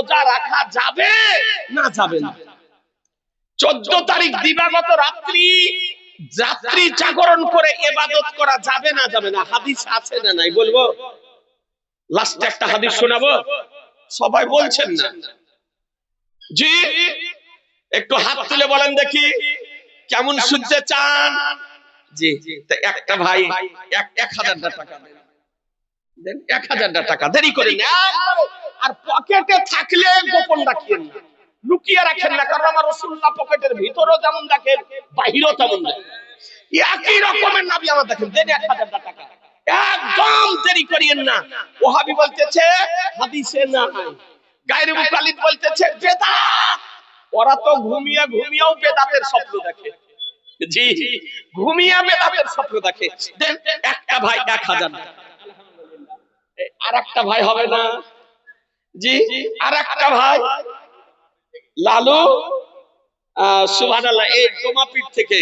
রোজা রাখা যাবে না যাবে না? চোদ্দ তারিখ দিবাগত রাত্রি রাত্রি জাগরণ করে এবাদত করা যাবে না যাবে না? হাদিস আছে না নাই? বলব? লাস্টে একটা হাদিস শোনাবো? সবাই বলছেন না। জি, একটু হাত তুলে বলেন দেখি, কেমন শুনতে চান জি একটা ভাই, এক হাজার টাকা দেন। এক হাজার টাকা। দেরি করেন। আর পকেটে থাকলে গোপন রাখিয়েন না। লুকিয়ে রাখেন না, কারণ আমার রসুল্লাহ পকেটের ভিতরেও যেমন দেখেন, বাহিরেও তেমন দেখেন। একই রকমের নাবি আমার দেখেন, দেন এক হাজার টাকা। একদম দেরি করিয়েন না। ওহাবি বলতেছে, হাদিসে না গায়রে মুকালিদ বলতেছে বেদাত ওরা তো ঘুমিয়ে ঘুমিয়েও বেদাতের স্বপ্ন দেখে। জি, ঘুমিয়ে বেদাতের স্বপ্ন দেখে। দেন একটা ভাই এক হাজার। আর একটা ভাই হবে না। জি আর একটা ভাই লালু এই থেকে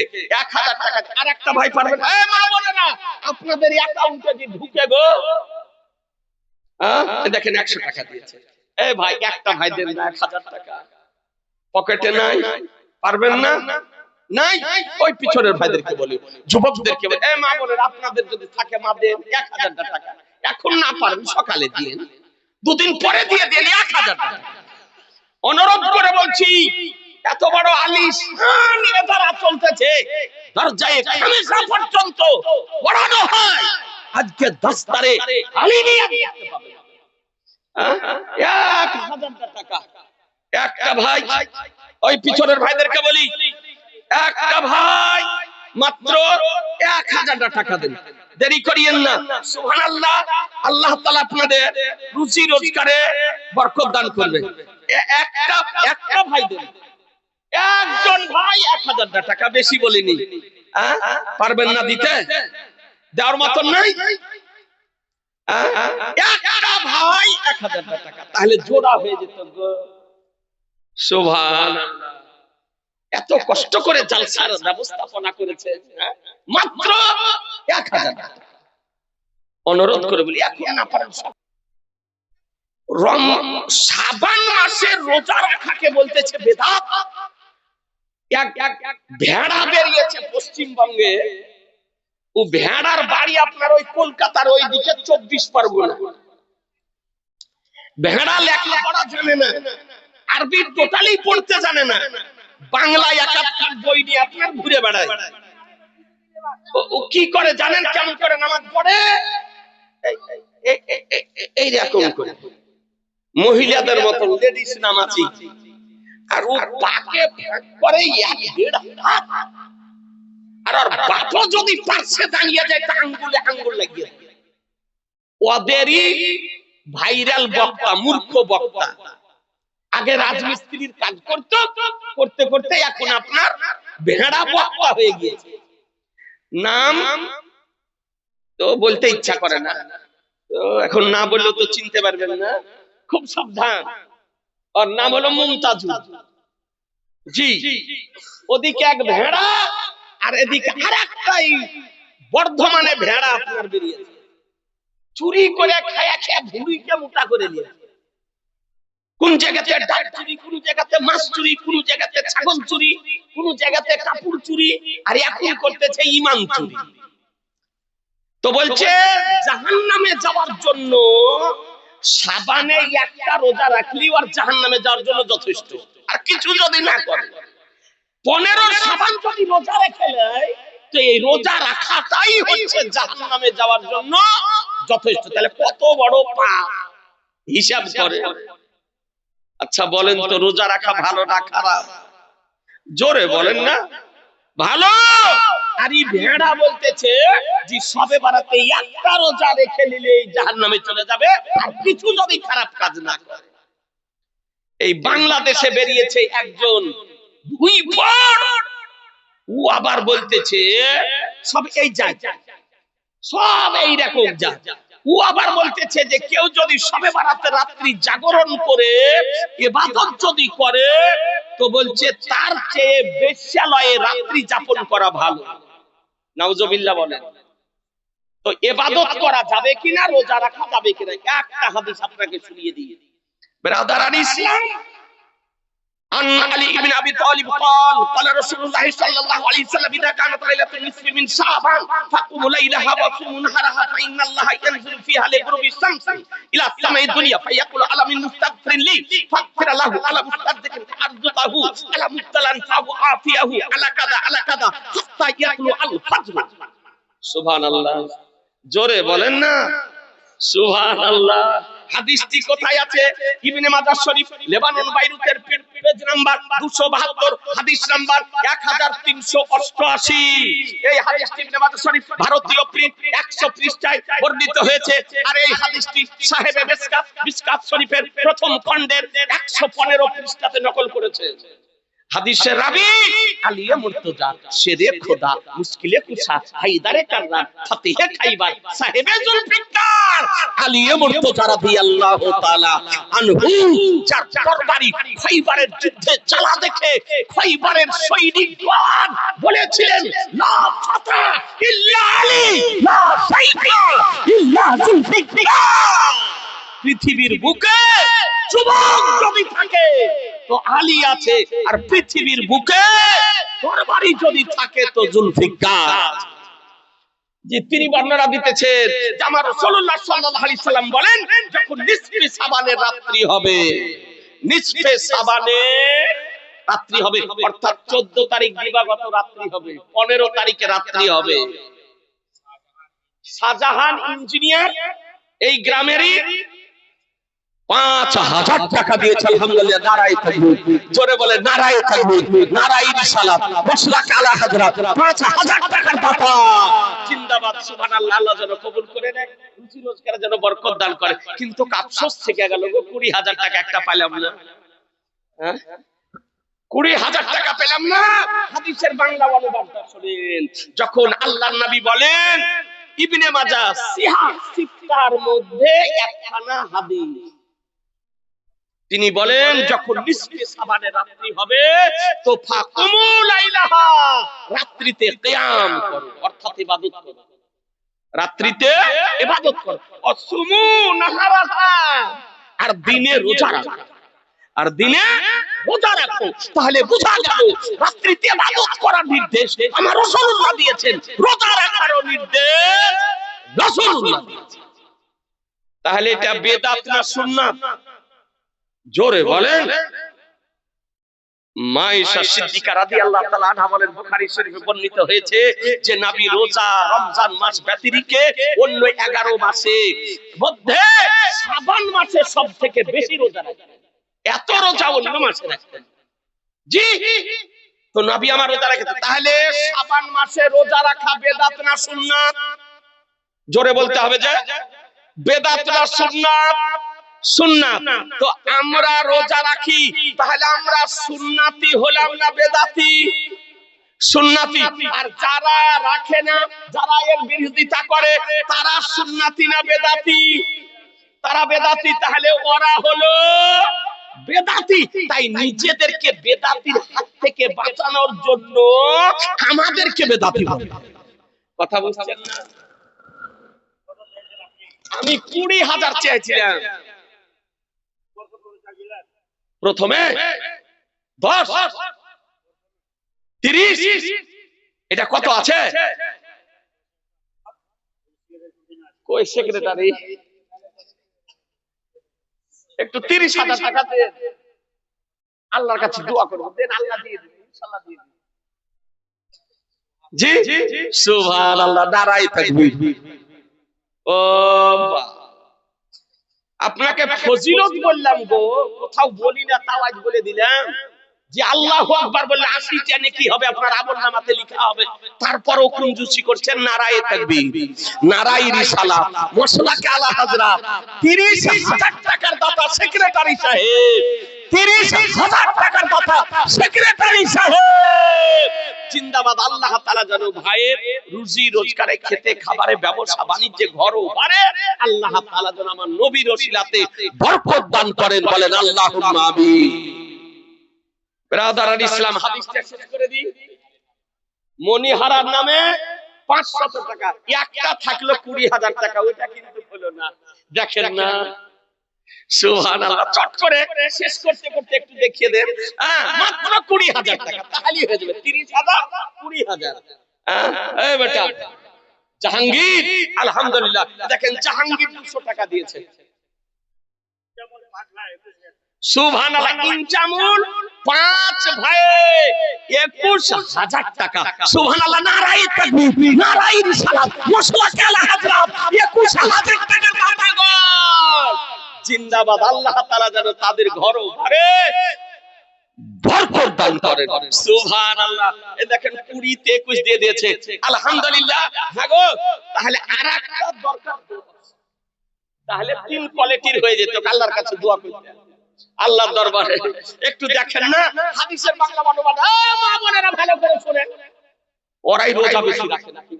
টাকা আর একটা ভাই পারবেন এ মা বলে না আপনাদের অ্যাকাউন্টে যে ঢুকে গো। আহ, দেখেন একশো টাকা দিয়েছে। এ ভাই একটা ভাই দেন না টাকা। পকেটে নাই পারবেন না? নাই? ওই পিছনের ভাইদেরকে বলি যুবকদেরকে বলি। এ মা বলেন আপনাদের যদি থাকে মা দেন এক হাজার টাকা। এখন না পারেন সকালে দিয়ে দুদিন পরে দিয়ে দেন এক হাজার টাকা। অনুরোধ করে বলছি এত বড় নিয়ে তারা চলতেছে। দরজায় পর্যন্ত পড়ানো হয়। আজকে দস্তারে আলি নিয়ে। হ্যাঁ? এক হাজার টাকা। একটা ভাই ওই পিছনের ভাইদেরকে বলি একটা ভাই মাত্র এক হাজার টাকা দেন। দেরি করিয়েন না। সুহান আল্লাহ আল্লাহ তালা আপনাদের রুচি রোজগারে বরকত দান করবে। একটা একটা ভাই একজন ভাই এক হাজার টাকা বেশি বলিনি? পারবেন না দিতে? দেওয়ার মতন নাই? একটা ভাই এক হাজার টাকা। তাহলে জোড়া হয়ে যেত গো। শোভান এত কষ্ট করে জালসার ব্যবস্থাপনা করেছে হ্যাঁ? মাত্র এক হাজার অনুরোধ করে বলি, এখন না পারেন রম সাবান মাসে রোজা রাখাকে বলতেছে এক ভেড়া বেরিয়েছে পশ্চিমবঙ্গে। ও ভেড়ার বাড়ি আপনার ওই কলকাতার ওই দিকে চব্বিশ পরগনা। ভেড়া লেখাপড়া জানে না। আরবি টোটালি পড়তে জানে না। বাংলা একাত্তর বই নিয়ে আপনার ঘুরে বেড়ায়। কি করে জানেন? কেমন করে নামাজ পড়ে? এই- এইরকম করে মহিলাদের মতো লেডিস নামাজি। আর ও পাকে করে আর ওর বাপও যদি পার্শ্বে দাঁড়িয়ে যায়, তা আঙ্গুলে আঙ্গুল লাগিয়ে ওদেরই ভাইরাল বক্তা, মূর্খ বক্তা। আগে রাজমিস্ত্রির কাজ করত, করতে করতে এখন আপনার ভেড়া বক্তা হয়ে গিয়েছে। নাম তো বলতে ইচ্ছা করে না। তো এখন না বললেও তো চিনতে পারবেন না। খুব সাবধান। ওর নাম হলো মুমতাজুল জি। ওদিকে এক ভেড়া আর এদিকে আর একটাই বর্ধমানে ভেড়া আপনার বেরিয়েছে। চুরি করে খায়া খেয়ে ভুড়িকে মোটা করে নিয়েছে। কোন জায়গাতে ডাক চুরি, কোন জায়গাতে মাছ চুরি, কোন জায়গাতে ছাগল চুরি, কোন জায়গাতে কাপড় চুরি, আর এখন করতেছে ইমান চুরি। তো বলছে, জাহান্নামে যাওয়ার জন্য সাবানে একটা রোজা রাখলি আর জাহান্নামে যাওয়ার জন্য যথেষ্ট। আর কিছু যদি না করে, পনেরো সাবান যদি রোজা রেখে নেয়, তো এই রোজা রাখাটাই হচ্ছে জাহান নামে যাওয়ার জন্য যথেষ্ট। তাহলে কত বড় পাপ। হিসাব করে। আচ্ছা বলেন তো রোজা রাখা ভালো না খারাপ? জোরে বলেন না। ভালো? আর এই ভেড়া বলতেছে যে সবে বারাতে একটা রোজা রেখে নিলে জাহান নামে চলে যাবে আর কিছু যদি খারাপ কাজ না করে। এই বাংলাদেশে বেরিয়েছে একজন দুই ও আবার বলতেছে সব এই যায় সব এই রকম যায় ও আবার বলতেছে যে কেউ যদি সবে বারাতে রাত্রি জাগরণ করে এবাদত যদি করে, তো বলছে তার চেয়ে বেশ্যালয়ে রাত্রি যাপন করা ভালো। নাউজবিল্লা বলেন। তো এবাদত করা যাবে কিনা, রোজা রাখা যাবে কিনা, একটা হাদিস আপনাকে শুনিয়ে দিয়ে ব্রাদার ইসলাম عن علي بن ابي طالب قال قال رسول الله صلى الله عليه وسلم اذا كانت ليله النصف من شعبان فقوموا ليلها وصوموا نهارها فان الله ينزل فيها لغروب الشمس الى السماء الدنيا فيقول على من مستغفر لي فاغفر له على مصدق ارزقه على مبتلا فاعافيه على كذا على كذا حتى يطلع الفجر سبحان الله জোরে বলেন না সুবহান আল্লাহ হাদিসটি কোথায় আছে? ইবনে মাজাহ শরীফ, লেবানন, বাইরুতের পেজ নাম্বার 272 হাদিস নাম্বার 1388 এই হাদিসটি ইবনে মাজাহ শরীফ ভারতীয় প্রিন্ট 100 পৃষ্ঠায় বর্ণিত হয়েছে। আর এই হাদিসটি সাহেবে মিসকাত মিসকাত শরীফের প্রথম খণ্ডের 115 পৃষ্ঠাতে নকল করেছে। হাদিসের রাবি, আলিয়ে মুর্তজা, শেরে খোদা, মুশকিলে কুসা, হায়দারে কাররা ফতিহে খাইবার সাহেবে জুলফিকার। পৃথিবীর বুকে যুবক থাকে, তো আলী আছে। আর পৃথিবীর বুকে তরবারি যদি থাকে, তো জুলফিকার। যে তিনি বর্ণনা দিতেছেন আমার রাসূলুল্লাহ সাল্লাল্লাহু আলাইহি সাল্লাম বলেন, যখন নিসফে সাবানের রাত্রি হবে নিসফে সাবানের রাত্রি হবে, অর্থাৎ 14 তারিখ দিবাগত রাত্রি হবে 15 তারিখে রাত্রি হবে। শাহজাহান ইঞ্জিনিয়ার, এই গ্রামেরই পাঁচ হাজার টাকা দিয়েছে, আলহামদুলিল্লাহ, নারায় থাকবে জোরে বলে, নারায় থাকবে নারায় রিসালাত মশলা কালা হাজরাত পাঁচ হাজার টাকার দাতা জিন্দাবাদ, সুবহানাল্লাহ, আল্লাহ যেন কবুল করে নেয়, রুজি রোজগারে যেন বরকত দান করে। কিন্তু আফসোস থেকে গেল গো, কুড়ি হাজার টাকা একটা পাইলাম না। হ্যাঁ? কুড়ি হাজার টাকা পেলাম না। হাদিসের বাংলা অনুবাদটা শুনেন। যখন আল্লাহর নবী বলেন, ইবনে মাজা সিহা সিত্তার মধ্যে একখানা হাদিস। তিনি বলেন, যখন রাত্রি হবে তো রাত্রিতে কিয়াম করো, অর্থাৎ ইবাদত করো। রাত্রিতে ইবাদত করো। আর দিনে রোজা রাখো। আর দিনে রোজা রাখো। তাহলে বোঝা গেল, রাত্রিতে ইবাদত করার নির্দেশ আমার রাসূলুল্লাহ দিয়েছেন। রোজা রাখারও নির্দেশ রাসূলুল্লাহ দিয়েছেন। তাহলে এটা বেদাত না সুন্নাত? জোরে বলেন। মায়েশা সিদ্দিকা রাদিয়াল্লাহু তাআলা আনহা বলেন বুখারী শরীফে বর্ণিত হয়েছে যে নবী রোজা রমজান মাস ব্যতিরিকে অন্য 11 মাসে মধ্যে শাবান মাসে সবথেকে বেশি রোজা রাখতেন এত রোজা অন্য মাসে রাখতেন জি তো নবী আমার রোজা রাখতেন তাহলে শাবান মাসে রোজা রাখা বেদাত না সুন্নাত? জোরে বলতে হবে যে বেদাত না সুন্নাত সুন্নাত। তো আমরা রোজা রাখি, তাহলে আমরা সুন্নাতি হলাম না বেদাতি? সুন্নাতি। আর যারা রাখে না, যারা এর বিরোধিতা করে, তারা সুন্নাতি না বেদাতি? তারা বেদাতি, তাহলে ওরা হলো বেদাতি। তাই নিজেদেরকে বেদাতির হাত থেকে বাঁচানোর জন্য আমাদেরকে বেদাতি কথা বুঝছেন না? আমি কুড়ি হাজার চেয়েছিলাম। প্রথমে দশ, তিরিশ, এটা কত আছে? একটু তিরিশ হাজার টাকা আল্লাহর কাছে দোয়া করব। দেন, আল্লাহ দিয়ে দিন ইনশাআল্লাহ দিয়ে জি সুবহান আল্লাহ দাঁড়াই থাকবি। ও বাহ আপনাকে ফজিলত বললাম গো, কোথাও বলি না তাও আজ বলে দিলাম। যে আল্লাহ আকবার বললে আসি আশিটা কি হবে? আপনার আমল নামাতে লিখা হবে। তারপর তারপরও কুঞ্জুসি করছেন নারায়ে তাকবীর, নারায়ে রিসালা মশলাকে আলা হাজরা 30 হাজার টাকার দাতা সেক্রেটারি সাহেব 30 হাজার টাকার দাতা সেক্রেটারি সাহেব, জিন্দাবাদ, আল্লাহ তাআলা যেন ভাইয়ের রুজি রোজগারে খেতে, খাবারে ব্যবসা, বাণিজ্যে ঘরও পারে আল্লাহ তাআলা যেন আমার নবীর ওসিলাতে বরকত দান করেন, বলেন আল্লাহুম্মা আমিন। ব্রাদার ইসলাম, হাদিসটা করে দিই। মনিহারার নামে পাঁচশত টাকা, একটা থাকল কুড়ি হাজার টাকা, ওইটা কিন্তু হলো না। দেখেন না চট করে শেষ করতে করতে একটু দেখিয়ে হ্যাঁ মাত্র কুড়ি হাজার টাকা হয়ে জাহাঙ্গীর, আলহামদুলিল্লাহ, দেখেন জাহাঙ্গীর দুশো টাকা দিয়েছে। সুবহানাল্লাহ, ইনজামুল পাঁচ ভাই, একুশ হাজার টাকা। নারাই তাকবীর নারাই আলা একুশ হাজার টাকা জিন্দাবাদ। আল্লাহ তাআলা যেন তাদের ঘরও ভরে বরকত দান সুবহানাল্লাহ। এ দেখেন 20 তে 21 দিয়ে দিয়েছে। আলহামদুলিল্লাহ। তাহলে আরেকটা দরকার তাহলে তিন কোয়ালিটির হয়ে যেত। আল্লাহর কাছে দোয়া করতে। আল্লাহর দরবারে। একটু দেখেন না। হাদিসের বাংলা অনুবাদ মা বোনেরা ভালো করে ওরাই রোজা বেশি রাখে নাকি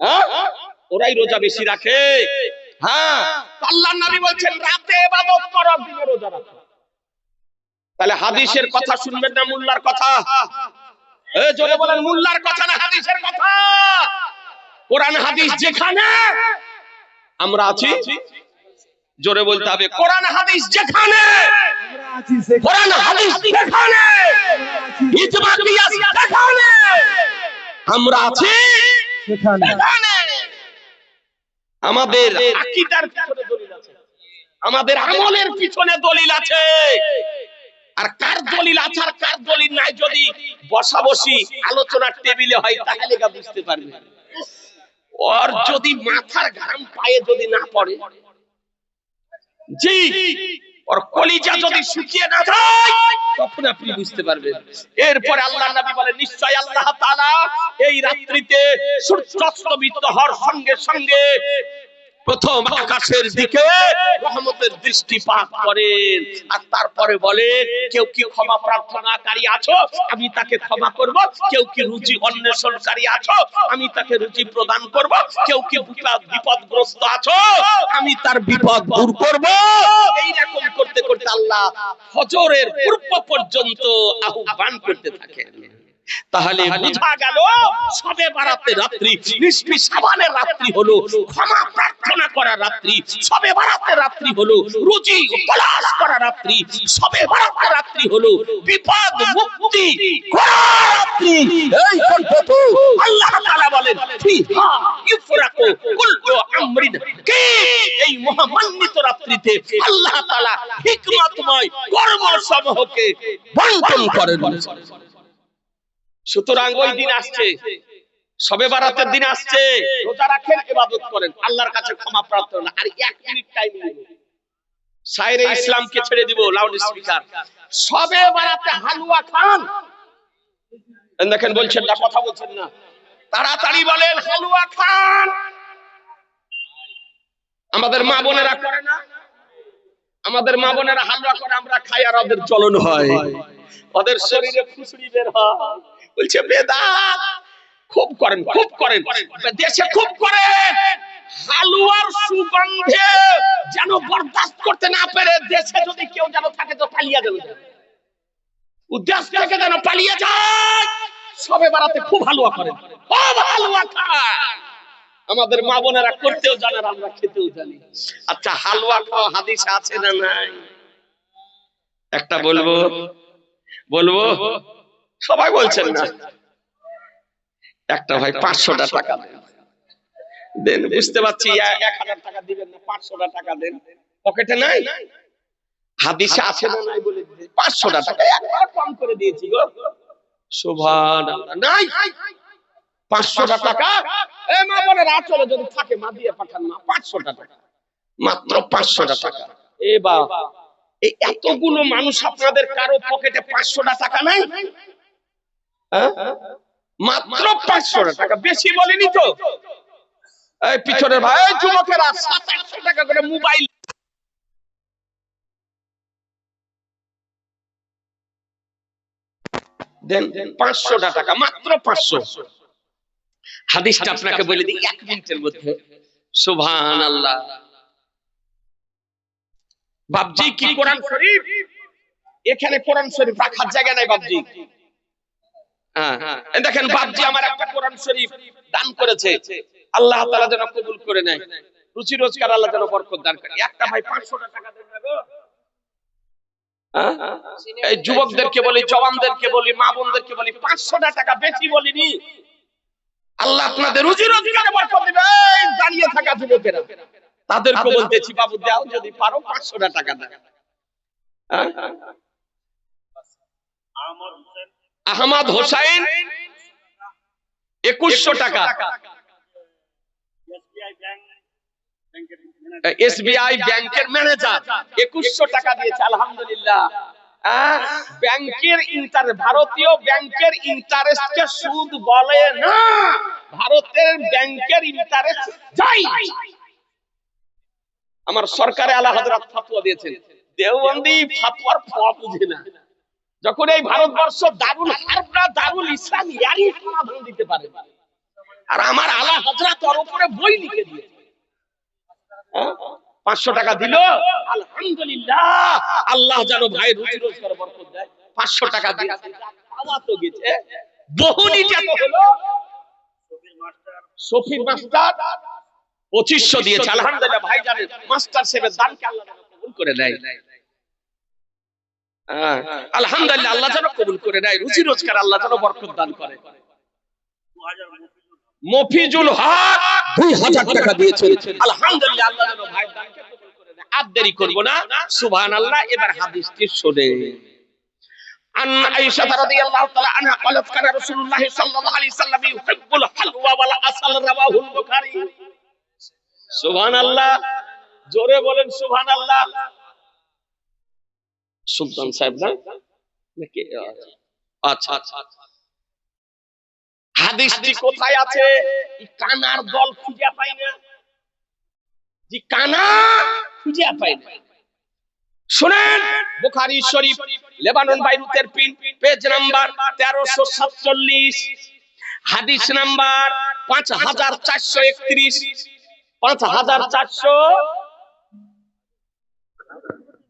হ্যাঁ? ওরাই রোজা বেশি রাখে। হ্যাঁ। আল্লাহর নবী বলছেন রাতে ইবাদত করো দিনে রোজা রাখো। তাহলে হাদিসের কথা শুনবেন না মুল্লার কথা? এ জোরে বলেন মুল্লার কথা না হাদিসের কথা? কোরআন হাদিস যেখানে আমরা আছি। জোরে বলতে হবে কোরআন হাদিস যেখানে কোরআন হাদিস যেখানে ইজমা কিয়াস যেখানে আমরা আছি। সেখানে। আমাদের আকীদার পিছনে দলিল আছে। আমাদের আমলের পিছনে দলিল আছে। আর কার দলিল আছে আর কার দলিল নাই যদি বসাবসি আলোচনার টেবিলে হয়, তাহলে বুঝতে পারবে। ওর যদি মাথার ঘাম পায়ে যদি না পড়ে, জি ওর কলিজা যদি শুকিয়ে না যায় তখন আপনি বুঝতে পারবেন। এরপর আল্লাহ নবী বলেন নিশ্চয় আল্লাহ তাআলা এই রাত্রিতে সূর্যাস্তমিত হওয়ার সঙ্গে সঙ্গে প্রথম আকাশের দিকে রহমতের দৃষ্টিপাত করেন। আর তারপরে বলেন, কেউ কি ক্ষমা প্রার্থনাকারী আছো? আমি তাকে ক্ষমা করব। কেউ কি রুচি অন্বেষণকারী আছো? আমি তাকে রুচি প্রদান করব। কেউ কি বিপদ, বিপদগ্রস্ত আছো? আমি তার বিপদ দূর করব। এইরকম করতে করতে আল্লাহ ফজরের পূর্ব পর্যন্ত আহ্বান করতে থাকেন। তাহলে বোঝা গেল সবে বারাতে রাত্রি নিষ্পি সাবানের রাত্রি হলো ক্ষমা প্রার্থনা করা রাত্রি সবে বারাতে রাত্রি হলো রুজি ও তলাশ করা রাত্রি সবে বারাতে রাত্রি হলো বিপদ মুক্তি করা রাত্রি। এই কণ্ঠত আল্লাহ তাআলা বলেন ফিহা ইফরাকু কুল্লু আমরিন। কি এই মহামান্বিত রাত্রিতে আল্লাহ তাআলা হিকমতময় কর্মসমূহকে বন্টন করেন? সুতরাং ওই দিন আসছে। সবে বারাতের দিন আসছে। রোজা রাখেন, ইবাদত করেন। আল্লাহর কাছে ক্ষমা প্রার্থনা। আর এক মিনিট টাইম নেব সাইরে ইসলামকে ছেড়ে দিব লাউড স্পিকার সবে বারাতে হালুয়া খান। দেখেন, বলছেন না, কথা বলছেন না। তাড়াতাড়ি বলেন, হালুয়া খান। আমাদের মা বোনেরা করে না। আমাদের মা বোনেরা হালুয়া করে, আমরা খাই আর ওদের চলন হয়। ওদের শরীরে ফুসড়ি বের হয়। বলছে, বেদাত, খুব করেন খুব করেন। দেশে খুব করে। হালুয়ার সুগন্ধে যেন বরদাস্ত করতে না পারে দেশে যদি কেউ যেন থাকে তো পালিয়ে যাবে। উদ্দেশ্য থেকে যেন পালিয়ে যায়, সবে বারাতে খুব হালুয়া করেন খুব হালুয়া খায়। আমাদের মা বোনেরা করতেও জানে আমরা খেতেও জানি। আচ্ছা হালুয়া খাওয়া হাদিস আছে না নাই? একটা বলব বলব সবাই বলছেন না একটা ভাই পাঁচশোটা টাকা দেন। দেন বুঝতে পারছি এক হাজার টাকা দিবেন না পাঁচশোটা টাকা দেন। পকেটে নাই? হাদিসে আছে না নাই বলে পাঁচশোটা টাকা একবার কম করে দিয়েছি গো। শোভান নাই? পাঁচশোটা টাকা? এ মা বলে রাত চলে যদি থাকে মা দিয়ে পাঠান না পাঁচশোটা টাকা। মাত্র পাঁচশোটা টাকা। এ বা এই এতগুলো মানুষ আপনাদের কারও পকেটে পাঁচশোটা টাকা নাই? মাত্র পাঁচশোটা টাকা। বেশি বলিনি তো। এই পিছনের ভাই যুবকেরা, সাত আটশো টাকা করে মোবাইল। দেন টাকা, মাত্র পাঁচশো। হাদিসটা আপনাকে বলে দিই, এক মিনিটের মধ্যে। সুভান আল্লাহ বাবজি কি কোরআন শরীফ? এখানে কোরআন শরীফ রাখার জায়গা নাই বাবজি হ্যাঁ দেখেন বাবজি আমার একটা কোরআন শরীফ দান করেছে। আল্লাহ তাআলা যেন কবুল করে নেয়। রুচি রোজগার আল্লাহ যেন বরকত দান করে। একটা ভাই পাঁচশো টাকা দেন গো। হ্যাঁ? এই যুবকদেরকে বলি, জওয়ানদেরকে বলি, মা বোনদেরকে বলি, পাঁচশোটা টাকা বেশি বলিনি। আল্লাহ আপনাদের রুজি রোজগারে বরকত দাঁড়িয়ে থাকা যুবকেরা। তাদেরকে বলতেছি বাবু দাও, যদি পারো পাঁচশোটা টাকা দাও। হ্যাঁ? আহমদ হোসাইন একুশশো টাকা। এসবিআই ব্যাংকের ম্যানেজার। একুশশো টাকা দিয়েছে আলহামদুলিল্লাহ। ব্যাংকের ইন্টার ভারতীয় ব্যাংকের ইন্টারেস্টকে সুদ বলে না। ভারতের ব্যাংকের ইন্টারেস্ট যাই। আমার সরকারে আলা হযরত ফাতোয়া দিয়েছেন। দেওবন্দি ফাতোয়ার ফোয়া বুঝে না। যখন এই ভারতবর্ষ দারুল দারুল ইসলাম ইয়ারই সমাধান দিতে পারে। আর আমার আলা হযরত ওর উপরে বই লিখে দিয়েছে। হ্যাঁ? পাঁচশো টাকা দিল। আলহামদুলিল্লাহ আল্লাহ যেন ভাই রুজি রোজগার বরকত দেয়। পাঁচশো টাকা দিয়ে পাওয়া তো গেছে। বহুনিটা তো হলো। শফির মাস্টার পঁচিশশো দিয়েছে। আলহামদুলিল্লাহ ভাই জানেন মাস্টার সাহেবের দানকে আল্লাহ কবুল করে দেয় হ্যাঁ, আলহামদুলিল্লাহ আল্লাহ যেন কবুল করে দেয় রুজি রোজগার আল্লাহ যেন বরকত দান করে মফিজুল হক দুই হাজার টাকা দিয়েছেন আলহামদুলিল্লাহ আল্লাহ যেন ভাই দানকে কবুল করে দেয় আর দেরি করবো না সুবহানাল্লাহ এবার হাদিসটি শোনে عن عائشة رضي الله تعالى عنها قالت كان رسول الله صلى الله عليه وسلم يحب الحلوى والعسل رواه البخاري سبحان الله জোরে বলেন সুবহান আল্লাহ সুলতান সাহেব না নাকি আচ্ছা আচ্ছা। হাদিসটি কোথায় আছে? কানার দল খুঁজে পাই না। যে কানা খুঁজে পাই না। শুনেন বুখারী শরীফ লেবানন বাইরুতের পিন পেজ নাম্বার 1347 হাদিস নাম্বার 5431 5400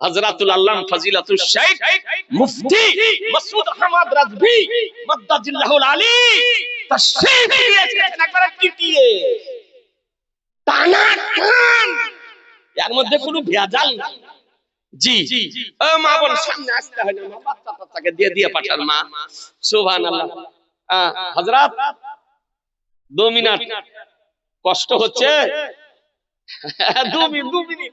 হযরতুল আল্লাম ফজিলাতুল শেখ মুফতি মাসউদ আহমদ রাজভি, মাদ্দাজিল্লাহুল আলী তাশরীফ দিয়েছেন, একবার টিটিয়ে টানা টান এর মধ্যে কোনো ভেজাল জি ও মা বল সামনে আসতে হয় না মা বাচ্চা বাচ্চাকে দিয়ে দিয়ে পাঠান মা। সুবহানাল্লাহ। হযরত, দু মিনিট। কষ্ট হচ্ছে? দু মিনিট দু মিনিট।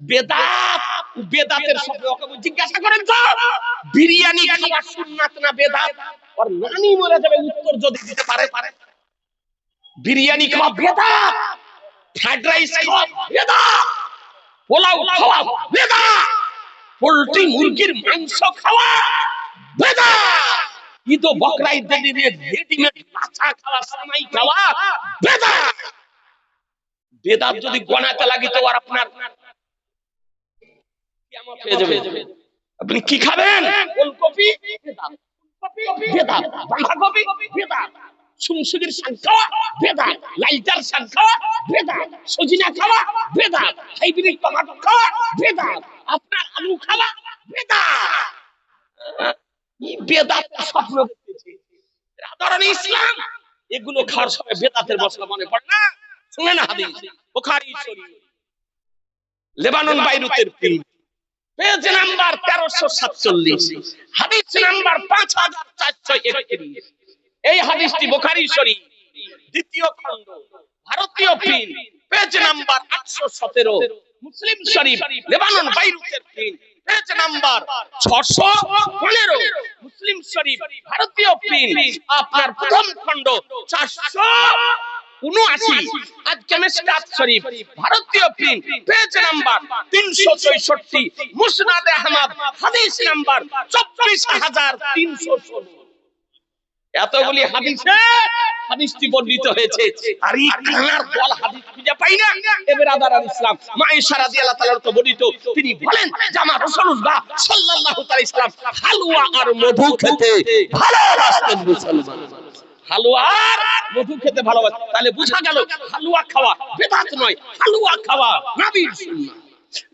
বেদাত বেদাতের ওকে জিজ্ঞাসা করেন তো, বিরিয়ানি খাওয়া সুন্নাত না বেদাত? নানি মরে যাবে, উত্তর যদি দিতে পারে। পারে বিরিয়ানি খাওয়া বেদাত, ফ্রাইড রাইস খাওয়া বেদাত, পোলাও খাওয়া বেদাত, পোল্ট্রি মুরগির মাংস খাওয়া বেদাত রেডিমেড খাওয়া, সামাই খাওয়া বেদাত। বেদাত যদি গণাতে লাগে তো আর আপনার আপনি কি খাবেন? ফুলকপি বেদাত বেদাত বাঁধাকপি বেদাত সুমসুগির শাক খাওয়া বেদাত লাইটার শাক খাওয়া বেদাত সজিনা খাওয়া বেদাত হাইব্রিড টমেটো খাওয়া বেদাত আপনার আলু খাওয়া বেদাত বেদাত স্বপ্ন দেখতেছি ধরেন ইসলাম এগুলো খাওয়ার সময় বেদাতের মশলা মনে পড়ে না? শুনেন হাদিস? বুখারী শরীফ। লেবানন বাইরুতের ফিল্ম পেজ নাম্বার তেরোশো সাতচল্লিশ, হাদিস নাম্বার পাঁচ হাজার চারশো একত্রিশ। এই হাদিসটি বোখারি শরীফ, দ্বিতীয় খণ্ড, ভারতীয় ফিল্ম পেজ নাম্বার আটশো সতেরো, মুসলিম শরীফ, লেবানন, বাইরুতের ফিল্ম পেজ নাম্বার ছশো পনেরো, মুসলিম শরীফ, ভারতীয় প্রিন্ট, আপনার প্রথম খণ্ড চারশো হাদিস এতগুলি হাদিসে হাদিসটি বর্ণিত হয়েছে। আর এই কানার দল হাদিস খুঁজে পাই না। এবার আদার আল ইসলাম মা ইশা রাদিয়াল্লাহু তাআলার তো বর্ণিত। তিনি বলেন, যে আমার রাসূলুল্লাহ সাল্লাল্লাহু তাআলা ইসলাম হালুয়া আর মধু খেতে ভালোবাসতেন মুসলমান। মধু খেতে ভালোবাসে। তাহলে বোঝা গেল হালুয়া খাওয়া বেদাত নয় হালুয়া খাওয়া নাবির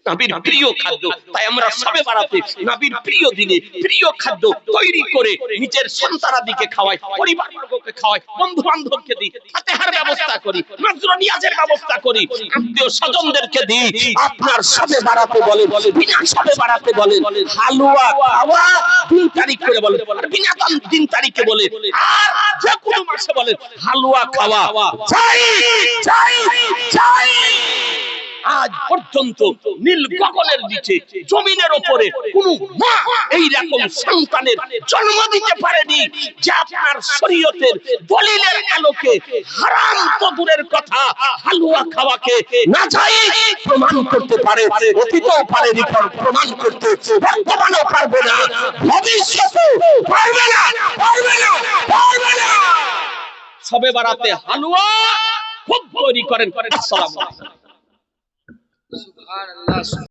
নবীর প্রিয় খাদ্য তাই আমরা সবে বাড়াতে নবীর প্রিয় দিনে প্রিয় খাদ্য তৈরি করে নিজের সন্তানাদিকে খাওয়াই পরিবার বর্গকে খাওয়াই বন্ধু বান্ধবকে দিই, ফাতেহার ব্যবস্থা করি নজর নিয়াজের ব্যবস্থা করি, আত্মীয় স্বজনদেরকে দিই, আপনার সবে বাড়াতে বলে বিনা সবে বাড়াতে বলে হালুয়া, খাওয়া তিন তারিখ করে বলে বিনা দান তিন তারিখে বলে আর যে কোনো মাসে বলে হালুয়া, খাওয়া। চাই চাই চাই। আজ পর্যন্ত নীল গগনের নিচে, জমিনের ওপরে কোন মা এই রকম সন্তানের জন্ম দিতে পারেনি যে আপনার শরীয়তের দলিলের আলোকে হারাম তো দূরের কথা হালুয়া খাওয়াকে না যাই প্রমাণ করতে পারে, অতীতেও পারেনি পর- প্রমাণ করতে বর্তমানেও পারবে না ভবিষ্যতে পারবে না পারবে না পারবে না। সবে বারাতে হালুয়া খুব তৈরি করেন। আসসালামু আলাইকুম। সুবহানাল্লাহ